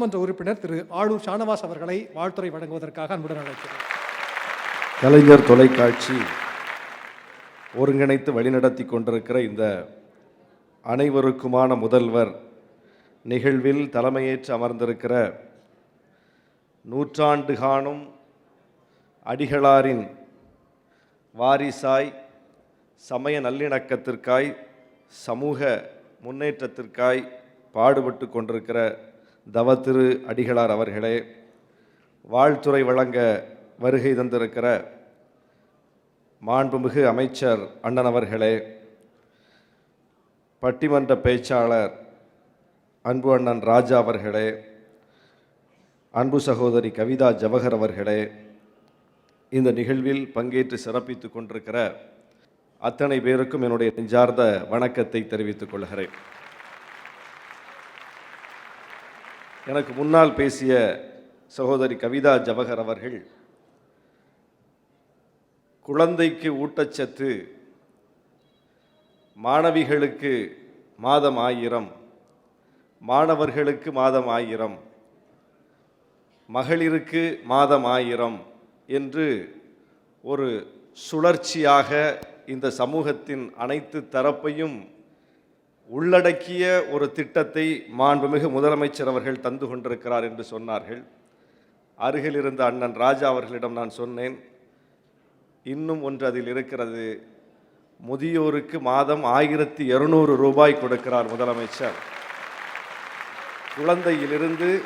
சட்டமன்ற உறுப்பினர் திரு ஆளூர் ஷானவாஸ் அவர்களை வாழ்த்துறை வழங்குவதற்காக அன்புடன் அழைக்கிறேன். கலைஞர் தொலைக்காட்சி ஒருங்கிணைத்து வழிநடத்தி கொண்டிருக்கிற இந்த அனைவருக்குமான முதல்வர் நிகழ்வில் தலைமையேற்று அமர்ந்திருக்கிற நூற்றாண்டு காணும் அடிகளாரின் வாரிசாய் சமய நல்லிணக்கத்திற்காய் சமூக முன்னேற்றத்திற்காய் பாடுபட்டு கொண்டிருக்கிற தவத்திரு அடிகளார் அவர்களே வாழ்த்துறை வழங்க வருகை தந்திருக்கிற மாண்புமிகு அமைச்சர் அண்ணன் அவர்களே பட்டிமன்ற பேச்சாளர் அன்பு அண்ணன் ராஜா அவர்களே அன்பு சகோதரி கவிதா ஜவஹர் அவர்களே இந்த நிகழ்வில் பங்கேற்று சிறப்பித்துக் கொண்டிருக்கிற அத்தனை பேருக்கும் என்னுடைய நெஞ்சார்ந்த வணக்கத்தை தெரிவித்துக் கொள்கிறேன். எனக்கு முன்னால் பேசிய சகோதரி கவிதா ஜவஹர் அவர்கள் குழந்தைக்கு ஊட்டச்சத்து மாணவிகளுக்கு மாதம் ஆயிரம் மாணவர்களுக்கு மாதம் ஆயிரம் மகளிருக்கு மாதம் ஆயிரம் என்று ஒரு சுழற்சியாக இந்த சமூகத்தின் அனைத்து தரப்பையும் உள்ளடக்கிய ஒரு திட்டத்தை மாண்புமிகு முதலமைச்சர் அவர்கள் தந்து கொண்டிருக்கிறார் என்று சொன்னார்கள். அருகில் இருந்த அண்ணன் ராஜா அவர்களிடம் நான் சொன்னேன் இன்னும் ஒன்று அதில் இருக்கிறது. முதியோருக்கு மாதம் ஆயிரத்தி இருநூறு ரூபாய் கொடுக்கிறார் முதலமைச்சர். குழந்தையிலிருந்து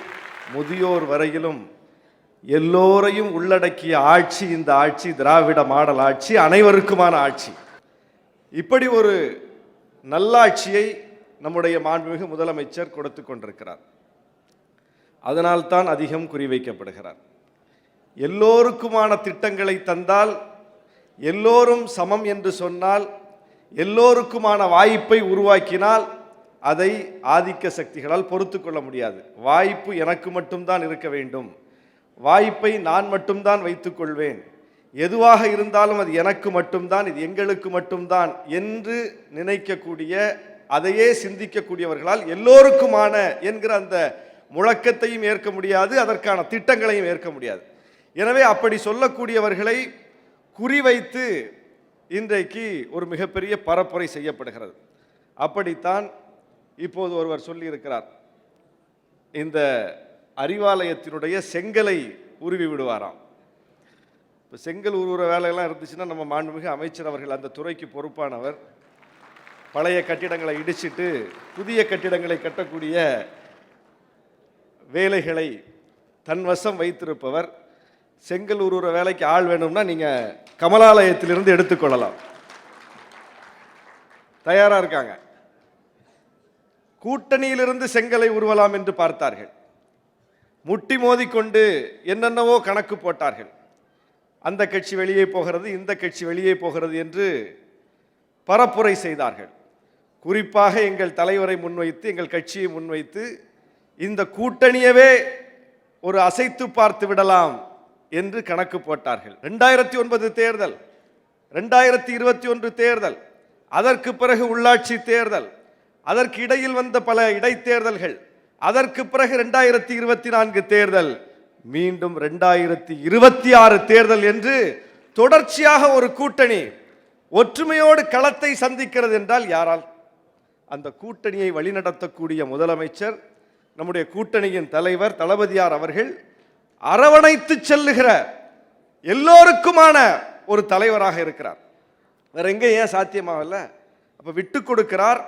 முதியோர் வரையிலும் எல்லோரையும் உள்ளடக்கிய ஆட்சி இந்த ஆட்சி திராவிட மாடல் ஆட்சி அனைவருக்குமான ஆட்சி. இப்படி ஒரு நல்லாட்சியை நம்முடைய மாண்புமிகு முதலமைச்சர் கொடுத்து கொண்டிருக்கிறார். அதனால்தான் அதிகம் குறிவைக்கப்படுகிறார். எல்லோருக்குமான திட்டங்களை தந்தால் எல்லோரும் சமம் என்று சொன்னால் எல்லோருக்குமான வாய்ப்பை உருவாக்கினால் அதை ஆதிக்க சக்திகளால் பொறுத்து கொள்ள முடியாது. வாய்ப்பு எனக்கு மட்டும்தான் இருக்க வேண்டும். வாய்ப்பை நான் மட்டும்தான் வைத்துக்கொள்வேன் எதுவாக இருந்தாலும் அது எனக்கு மட்டும்தான் இது எங்களுக்கு மட்டும்தான் என்று நினைக்கக்கூடிய அதையே சிந்திக்கக்கூடியவர்களால் எல்லோருக்குமான என்கிற அந்த முழக்கத்தையும் ஏற்க முடியாது அதற்கான திட்டங்களையும் ஏற்க முடியாது. எனவே அப்படி சொல்லக்கூடியவர்களை குறிவைத்து இன்றைக்கு ஒரு மிகப்பெரிய பரப்புரை செய்யப்படுகிறது. அப்படித்தான் இப்போது ஒருவர் சொல்லியிருக்கிறார். இந்த அறிவாலயத்தினுடைய செங்கலை உருவி விடுவாராம். இப்போ செங்கல் உருவுற வேலையெல்லாம் இருந்துச்சுன்னா நம்ம மாண்புமிகு அமைச்சர் அவர்கள் அந்த துறைக்கு பொறுப்பானவர். பழைய கட்டிடங்களை இடிச்சிட்டு புதிய கட்டிடங்களை கட்டக்கூடிய வேலைகளை தன் வசம் வைத்திருப்பவர். செங்கல் உருவுற வேலைக்கு ஆள் வேணும்னா நீங்கள் கமலாலயத்திலிருந்து எடுத்துக்கொள்ளலாம் தயாராக இருக்காங்க. கூட்டணியிலிருந்து செங்கலை உருவலாம் என்று பார்த்தார்கள். முட்டி மோதிக்கொண்டு என்னென்னவோ கணக்கு போட்டார்கள். அந்த கட்சி வெளியே போகிறது இந்த கட்சி வெளியே போகிறது என்று பரப்புரை செய்தார்கள். குறிப்பாக எங்கள் தலைவரை முன்வைத்து எங்கள் கட்சியை முன்வைத்து இந்த கூட்டணியவே ஒரு அசைத்து பார்த்து விடலாம் என்று கணக்கு போட்டார்கள். ரெண்டாயிரத்தி ஒன்பது தேர்தல் ரெண்டாயிரத்தி இருபத்தி ஒன்று தேர்தல் அதற்கு பிறகு உள்ளாட்சி தேர்தல் அதற்கு இடையில் வந்த பல இடைத்தேர்தல்கள் அதற்கு பிறகு ரெண்டாயிரத்தி இருபத்தி நான்கு தேர்தல் மீண்டும் ரெண்டாயிரத்தி இருபத்தி ஆறு தேர்தல் என்று தொடர்ச்சியாக ஒரு கூட்டணி ஒற்றுமையோடு களத்தை சந்திக்கிறது என்றால் யாரால்? அந்த கூட்டணியை வழிநடத்தக்கூடிய முதலமைச்சர் நம்முடைய கூட்டணியின் தலைவர் தளபதியார் அவர்கள் அரவணைத்து செல்லுகிற எல்லோருக்குமான ஒரு தலைவராக இருக்கிறார். வேற எங்கே ஏன் சாத்தியமாகல? அப்போ விட்டு கொடுக்கிறார்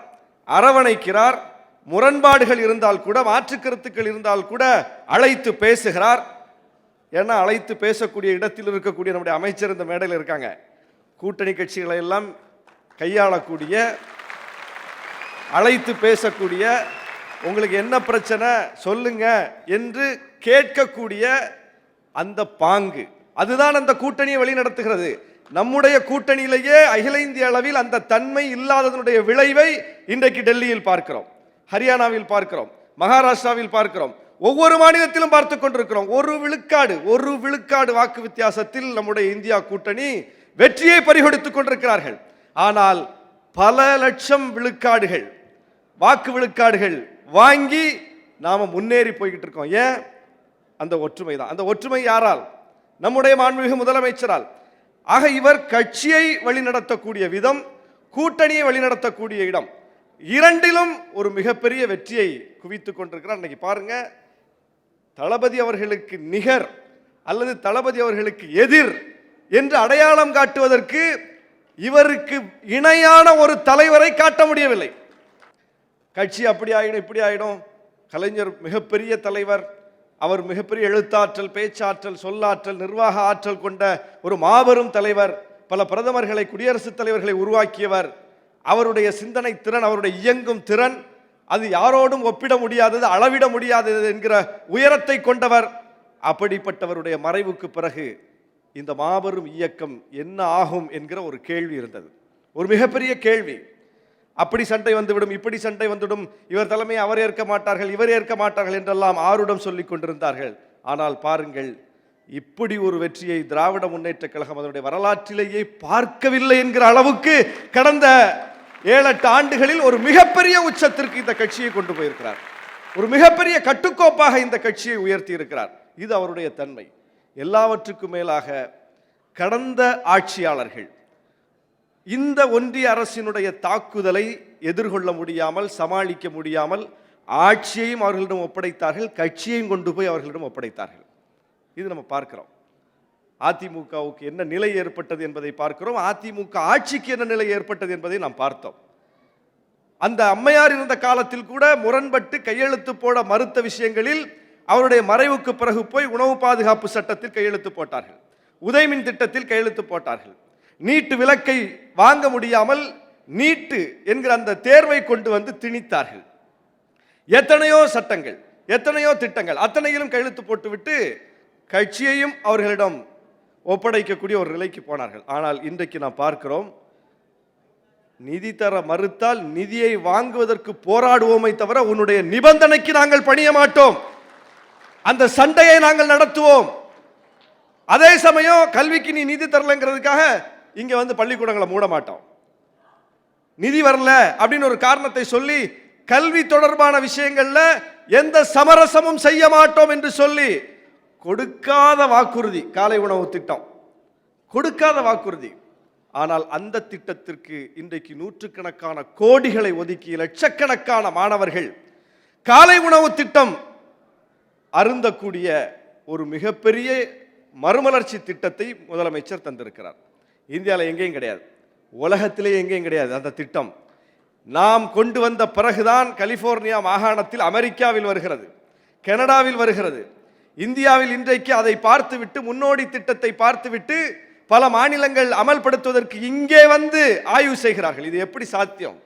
அரவணைக்கிறார் முரண்பாடுகள் இருந்தால் கூட மாற்று கருத்துக்கள் இருந்தால் கூட அழைத்து பேசுகிறார். ஏன்னா அழைத்து பேசக்கூடிய இடத்தில் இருக்கக்கூடிய நம்முடைய அமைச்சர் இந்த மேடையில் இருக்காங்க. கூட்டணி கட்சிகளை எல்லாம் கையாளக்கூடிய அழைத்து பேசக்கூடிய உங்களுக்கு என்ன பிரச்சனை சொல்லுங்க என்று கேட்கக்கூடிய அந்த பாங்கு. அதுதான் அந்த கூட்டணியை வழிநடத்துகிறது. நம்முடைய கூட்டணியிலேயே அகில இந்திய அளவில் அந்த தன்மை இல்லாததனுடைய விளைவை இன்றைக்கு டெல்லியில் பார்க்கிறோம். ஹரியானாவில் பார்க்கிறோம் மகாராஷ்டிராவில் பார்க்கிறோம் ஒவ்வொரு மாநிலத்திலும் பார்த்து கொண்டிருக்கிறோம். ஒரு விழுக்காடு ஒரு விழுக்காடு வாக்கு வித்தியாசத்தில் நம்முடைய இந்தியா கூட்டணி வெற்றியை பறிகொடுத்துக் கொண்டிருக்கிறார்கள். ஆனால் பல லட்சம் விழுக்காடுகள் வாக்கு விழுக்காடுகள் வாங்கி நாம முன்னேறி போய்கிட்டு இருக்கோம். ஏன்? அந்த ஒற்றுமை தான். அந்த ஒற்றுமை யாரால்? நம்முடைய மாண்புமிகு முதலமைச்சரால். ஆக இவர் கட்சியை வழிநடத்தக்கூடிய விதம் கூட்டணியை வழிநடத்தக்கூடிய இடம். இரண்டிலும் ஒரு மிகப்பெரிய வெற்றியை குவித்து கொண்டிருக்கிறார். இன்னைக்கு பாருங்க தளபதி அவர்களுக்கு நிகர் அல்லது தளபதி அவர்களுக்கு எதிர் என்று அடையாளம் காட்டுவதற்கு இவருக்கு இணையான ஒரு தலைவரை காட்ட முடியவில்லை. கட்சி அப்படி ஆயிடும் இப்படி ஆயிடும். கலைஞர் மிகப்பெரிய தலைவர். அவர் மிகப்பெரிய எழுத்தாற்றல் பேச்சாற்றல் சொல்லாற்றல் நிர்வாக ஆற்றல் கொண்ட ஒரு மாபெரும் தலைவர். பல பிரதமர்களை குடியரசுத் தலைவர்களை உருவாக்கியவர். அவருடைய சிந்தனை திறன் அவருடைய இயங்கும் திறன் அது யாரோடும் ஒப்பிட முடியாதது அளவிட முடியாதது என்கிற உயரத்தை கொண்டவர். அப்படிப்பட்டவருடைய மறைவுக்கு பிறகு இந்த மாபெரும் இயக்கம் என்ன ஆகும் என்கிற ஒரு கேள்வி இருந்தது. ஒரு மிகப்பெரிய கேள்வி. அப்படி சண்டை வந்துவிடும் இப்படி சண்டை வந்துவிடும் இவர் தலைமை அவர் ஏற்க மாட்டார்கள் இவர் ஏற்க மாட்டார்கள் என்றெல்லாம் ஆருடம் சொல்லிக் கொண்டிருந்தார்கள். ஆனால் பாருங்கள் இப்படி ஒரு வெற்றியை திராவிட முன்னேற்ற கழகம் அதனுடைய வரலாற்றிலேயே பார்க்கவில்லை என்கிற அளவுக்கு கடந்த ஏழெட்டு ஆண்டுகளில் ஒரு மிகப்பெரிய உச்சத்திற்கு இந்த கட்சியை கொண்டு போயிருக்கிறார். ஒரு மிகப்பெரிய கட்டுக்கோப்பாக இந்த கட்சியை உயர்த்தி இருக்கிறார் இது அவருடைய தன்மை. எல்லாவற்றுக்கும் மேலாக கடந்த ஆட்சியாளர்கள் இந்த ஒன்றிய அரசினுடைய தாக்குதலை எதிர்கொள்ள முடியாமல் சமாளிக்க முடியாமல் ஆட்சியையும் அவர்களிடம் ஒப்படைத்தார்கள் கட்சியையும் கொண்டு போய் அவர்களிடம் ஒப்படைத்தார்கள். இது நம்ம பார்க்கிறோம். அதிமுகவுக்கு என்ன நிலை ஏற்பட்டது என்பதை பார்க்கிறோம். அதிமுக ஆட்சிக்கு என்ன நிலை ஏற்பட்டது என்பதை நாம் பார்த்தோம். அந்த அம்மையார் இருந்த காலத்தில் கூட முரண்பட்டு கையெழுத்து போட மறுத்த விஷயங்களில் அவருடைய மறைவுக்கு பிறகு போய் உணவு பாதுகாப்பு சட்டத்தில் கையெழுத்து போட்டார்கள். உதயமின் திட்டத்தில் கையெழுத்து போட்டார்கள். நீட்டு விலக்கை வாங்க முடியாமல் நீட்டு என்கிற அந்த தேர்வை கொண்டு வந்து திணித்தார்கள். எத்தனையோ சட்டங்கள் எத்தனையோ திட்டங்கள் அத்தனையிலும் கையெழுத்து போட்டுவிட்டு கட்சியையும் அவர்களிடம் ஒப்படைக்கக்கூடிய ஒரு நிலைக்கு போனார்கள். ஆனால் இன்றைக்கு நாம் பார்க்கிறோம் நிதி தர மறுத்தால் நிதியை வாங்குவதற்கு போராடுவோமே தவிர உன்னுடைய நிபந்தனைக்கு நாங்கள் பணிய மாட்டோம். அந்த சண்டையை நாங்கள் நடத்துவோம். அதே சமயம் கல்விக்கு நீ நிதி தரலங்கிறதுக்காக இங்க வந்து பள்ளிக்கூடங்களை மூட மாட்டோம். நிதி வரல அப்படின்னு ஒரு காரணத்தை சொல்லி கல்வி தொடர்பான விஷயங்கள்ல எந்த சமரசமும் செய்ய மாட்டோம் என்று சொல்லி கொடுக்காத வாக்குறுதி. காலை உணவு திட்டம். கொடுக்காத வாக்குறுதி. ஆனால் அந்த திட்டத்திற்கு இன்றைக்கு நூற்றுக்கணக்கான கோடிகளை ஒதுக்கி லட்சக்கணக்கான மாணவர்கள் காலை உணவு திட்டம் அருந்தக்கூடிய ஒரு மிகப்பெரிய மறுமலர்ச்சி திட்டத்தை முதலமைச்சர் தந்திருக்கிறார். இந்தியாவில் எங்கேயும் கிடையாது. உலகத்திலே எங்கேயும் கிடையாது அந்த திட்டம். நாம் கொண்டு வந்த பிறகுதான் கலிபோர்னியா மாகாணத்தில் அமெரிக்காவில் வருகிறது. கனடாவில் வருகிறது. இந்தியாவில் இன்றைக்கு அதை பார்த்துவிட்டு முன்னோடி திட்டத்தை பார்த்துவிட்டு பல மாநிலங்கள் அமல்படுத்துவதற்கு இங்கே வந்து ஆய்வு செய்கிறார்கள். இது எப்படி சாத்தியம்?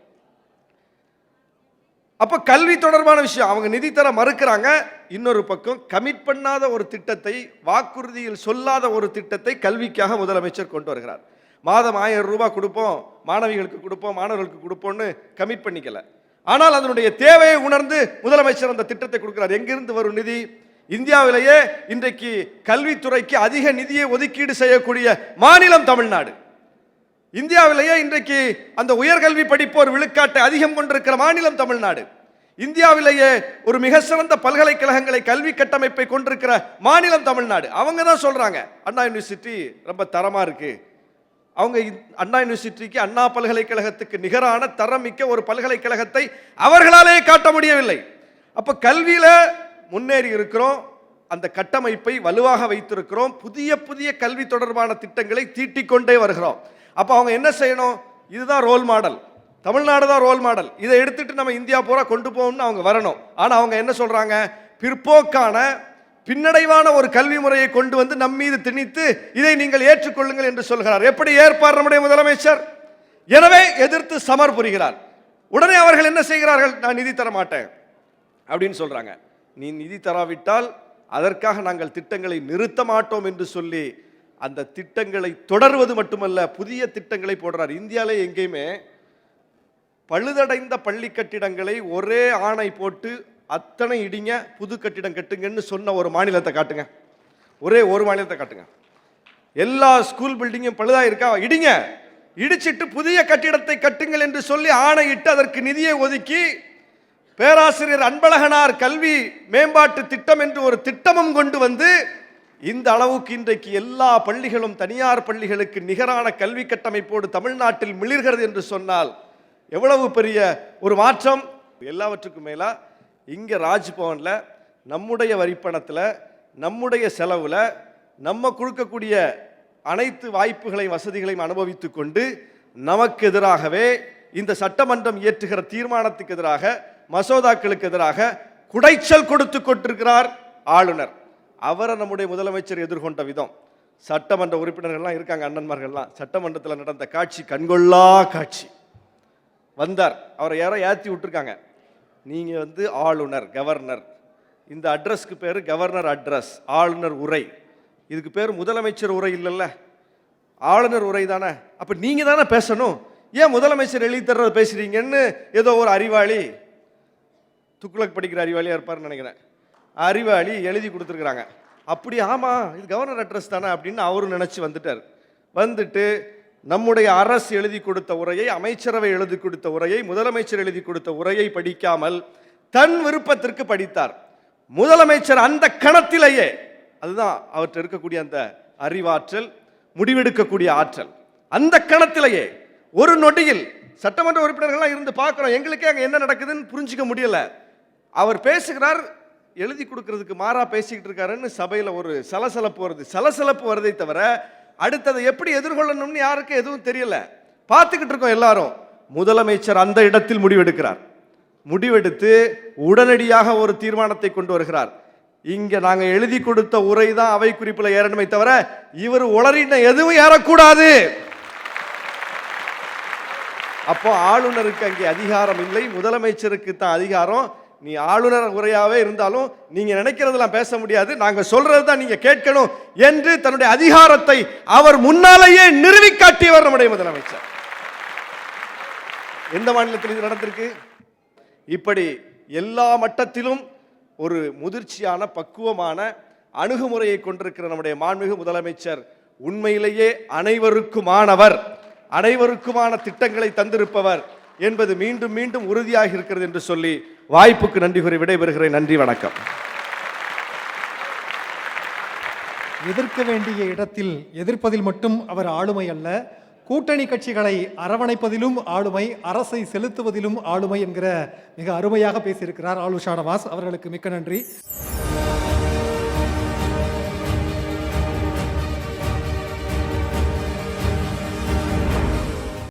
அப்ப கல்வி தொடர்பான விஷயம். அவங்க நிதி தர மறுக்கிறாங்க. இன்னொரு பக்கம் கமிட் பண்ணாத ஒரு திட்டத்தை வாக்குறுதியில் சொல்லாத ஒரு திட்டத்தை கல்விக்காக முதலமைச்சர் கொண்டு வருகிறார். மாதம் ஆயிரம் ரூபாய் கொடுப்போம் மாணவிகளுக்கு கொடுப்போம் மாணவர்களுக்கு கொடுப்போம்னு கமிட் பண்ணிக்கல. ஆனால் அதனுடைய தேவையை உணர்ந்து முதலமைச்சர் அந்த திட்டத்தை கொடுக்கிறார். எங்கிருந்து வரும் நிதி? இந்தியாவிலேயே இன்றைக்கு கல்வித்துறைக்கு அதிக நிதியை ஒதுக்கீடு செய்யக்கூடிய மாநிலம் தமிழ்நாடு. இந்தியாவிலேயே இன்றைக்கு அந்த உயர்கல்வி படிப்போர் விழுக்காட்டை அதிகம் கொண்டிருக்கிற மாநிலம் தமிழ்நாடு. இந்தியாவிலேயே ஒரு மிக சிறந்த பல்கலைக்கழகங்களை கல்வி கட்டமைப்பை கொண்டிருக்கிற மாநிலம் தமிழ்நாடு. அவங்க தான் சொல்கிறாங்க அண்ணா யூனிவர்சிட்டி ரொம்ப தரமாக இருக்குது அவங்க இந்- அண்ணா யூனிவர்சிட்டிக்கு அண்ணா பல்கலைக்கழகத்துக்கு நிகரான தரம் மிக்க ஒரு பல்கலைக்கழகத்தை அவர்களாலேயே காட்ட முடியவில்லை. அப்போ கல்வியில் முன்னேறி இருக்கிறோம். அந்த கட்டமைப்பை வலுவாக வைத்திருக்கிறோம். புதிய புதிய கல்வி தொடர்பான திட்டங்களை தீட்டிக்கொண்டே வருகிறோம். அப்போ அவங்க என்ன செய்யணும்? இதுதான் ரோல் மாடல் தமிழ்நாடு தான் ரோல் மாடல் இதை எடுத்துட்டு நம்ம இந்தியா பூரா கொண்டு போகணும்னு அவங்க வரணும். ஆனால் அவங்க என்ன சொல்கிறாங்க பிற்போக்கான பின்னடைவான ஒரு கல்வி முறையை கொண்டு வந்து நம் மீது திணித்து இதை நீங்கள் ஏற்றுக்கொள்ளுங்கள் என்று சொல்கிறார். எப்படி ஏற்பார் நம்முடைய முதலமைச்சர்? எனவே எதிர்த்து சமர் புரிகிறார். உடனே அவர்கள் என்ன செய்கிறார்கள்? நான் நிதி தர மாட்டேன் அப்படின்னு சொல்கிறாங்க நீ நிதி தராவிட்டால் அதற்காக நாங்கள் திட்டங்களை நிறுத்த மாட்டோம் என்று சொல்லி அந்த திட்டங்களை தொடர்வது மட்டுமல்ல புதிய திட்டங்களை போடுறார். இந்தியாவிலே எங்கேயுமே பழுதடைந்த பள்ளி கட்டிடங்களை ஒரே ஆணை போட்டு அத்தனை இடிங்க புது கட்டிடம் கட்டுங்கன்னு சொன்ன ஒரு மாநிலத்தை காட்டுங்க. ஒரே ஒரு மாநிலத்தை காட்டுங்க. எல்லா ஸ்கூல் பில்டிங்கும் பழுதாக இருக்கா இடிங்க. இடிச்சிட்டு புதிய கட்டிடத்தை கட்டுங்கள் என்று சொல்லி ஆணையிட்டு அதற்கு நிதியை ஒதுக்கி பேராசிரியர் அன்பழகனார் கல்வி மேம்பாட்டு திட்டம் என்று ஒரு திட்டமும் கொண்டு வந்து இந்த அளவுக்கு இன்றைக்கு எல்லா பள்ளிகளும் தனியார் பள்ளிகளுக்கு நிகரான கல்வி கட்டமைப்போடு தமிழ்நாட்டில் மிளிர்கிறது என்று சொன்னால் எவ்வளவு பெரிய ஒரு மாற்றம்? எல்லாவற்றுக்கும் மேலாக இங்கே ராஜ்பவனில் நம்முடைய வரிப்பணத்தில் நம்முடைய செலவில் நம்ம கொடுக்கக்கூடிய அனைத்து வாய்ப்புகளையும் வசதிகளையும் அனுபவித்து கொண்டு நமக்கு எதிராகவே இந்த சட்டமன்றம் இயற்றுகிற தீர்மானத்துக்கு எதிராக மசோதாக்களுக்கு எதிராக குடைச்சல் கொடுத்து கொண்டிருக்கிறார் ஆளுநர். அவரை நம்முடைய முதலமைச்சர் எதிர்கொண்ட விதம். சட்டமன்ற உறுப்பினர்கள்லாம் இருக்காங்க அண்ணன்மார்கள்லாம். சட்டமன்றத்தில் நடந்த காட்சி கண்கொள்ளா காட்சி. வந்தார். அவரை யாரோ ஏற்றி விட்டுருக்காங்க. நீங்கள் வந்து ஆளுநர் கவர்னர். இந்த அட்ரஸ்க்கு பேர் கவர்னர் அட்ரஸ் ஆளுநர் உரை. இதுக்கு பேர் முதலமைச்சர் உரை இல்லைல்ல. ஆளுநர் உரை தானே. அப்போ நீங்கள் தானே பேசணும். ஏன் முதலமைச்சர் எழுதி தர்றத பேசுகிறீங்கன்னு ஏதோ ஒரு அறிவாளி துக்ளக் படிக்கிற அறிவாளியாக இருப்பார்னு நினைக்கிறேன். அறிவாளி எழுதி கொடுத்துருக்குறாங்க. அப்படி ஆமாம் இது கவர்னர் அட்ரஸ் தானே அப்படின்னு அவரும் நினச்சி வந்துட்டார். வந்துட்டு நம்முடைய அரசு எழுதி கொடுத்த உரையை அமைச்சரவை எழுதி கொடுத்த உரையை முதலமைச்சர் எழுதி கொடுத்த உரையை படிக்காமல் தன் விருப்பத்திற்கு படித்தார். முதலமைச்சர் அந்த கணத்திலேயே அதுதான் அவற்றை இருக்கக்கூடிய அந்த அறிவாற்றல் முடிவெடுக்கக்கூடிய ஆற்றல். அந்த கணத்திலேயே ஒரு நொடியில் சட்டமன்ற உறுப்பினர்கள்லாம் இருந்து பார்க்குறோம். எங்களுக்கே அங்கே என்ன நடக்குதுன்னு புரிஞ்சிக்க முடியலை. அவர் பேசுகிறார் எழுதி கொடுக்கறதுக்கு மாறா பேசிக்கிட்டு இருக்காருன்னு சபையில் ஒரு சலசலப்பு வருது. சலசலப்பு வருதை தவிர அடுத்ததை எப்படி எதிர்கொள்ளணும்னு யாருக்கும் எதுவும் தெரியல. பார்த்துக்கிட்டு இருக்கோம் எல்லாரும். முதலமைச்சர் அந்த இடத்தில் முடிவெடுக்கிறார். முடிவெடுத்து உடனடியாக ஒரு தீர்மானத்தை கொண்டு வருகிறார். இங்கே நாங்கள் எழுதி கொடுத்த உரை தான் அவை குறிப்பில் ஏறணுமே தவிர இவர் உளறின எதுவும் ஏறக்கூடாது. அப்போ ஆளுநருக்கு அங்கே அதிகாரம் இல்லை முதலமைச்சருக்கு தான் அதிகாரம். நீ ஆளுநர் உரையாவே இருந்தாலும் நீங்கள் நினைக்கிறதெல்லாம் பேச முடியாது. நாங்கள் சொல்கிறது தான் நீங்கள் கேட்கணும் என்று தன்னுடைய அதிகாரத்தை அவர் முன்னாலேயே நிறுவி காட்டியவர் நம்முடைய முதலமைச்சர். எந்த மாநிலத்தில் இது நடந்திருக்கு? இப்படி எல்லா மட்டத்திலும் ஒரு முதிர்ச்சியான பக்குவமான அணுகுமுறையை கொண்டிருக்கிற நம்முடைய மாண்புமிகு முதலமைச்சர் உண்மையிலேயே அனைவருக்குமானவர். அனைவருக்குமான திட்டங்களை தந்திருப்பவர். என்பது மீண்டும் மீண்டும் உறுதியாக இருக்கிறது என்று சொல்லி வாய்ப்புக்கு நன்றி கூறி விடைபெறுகிறேன். நன்றி வணக்கம். எதிர்க்க வேண்டிய இடத்தில் எதிர்ப்பதில் மட்டும் அவர் ஆளுமை அல்ல. கூட்டணி கட்சிகளை அரவணைப்பதிலும் ஆளுமை அரசை செலுத்துவதிலும் ஆளுமை என்கிற மிக அருமையாக பேசியிருக்கிறார் ஆலு ஷானவாஸ் அவர்களுக்கு மிக்க நன்றி.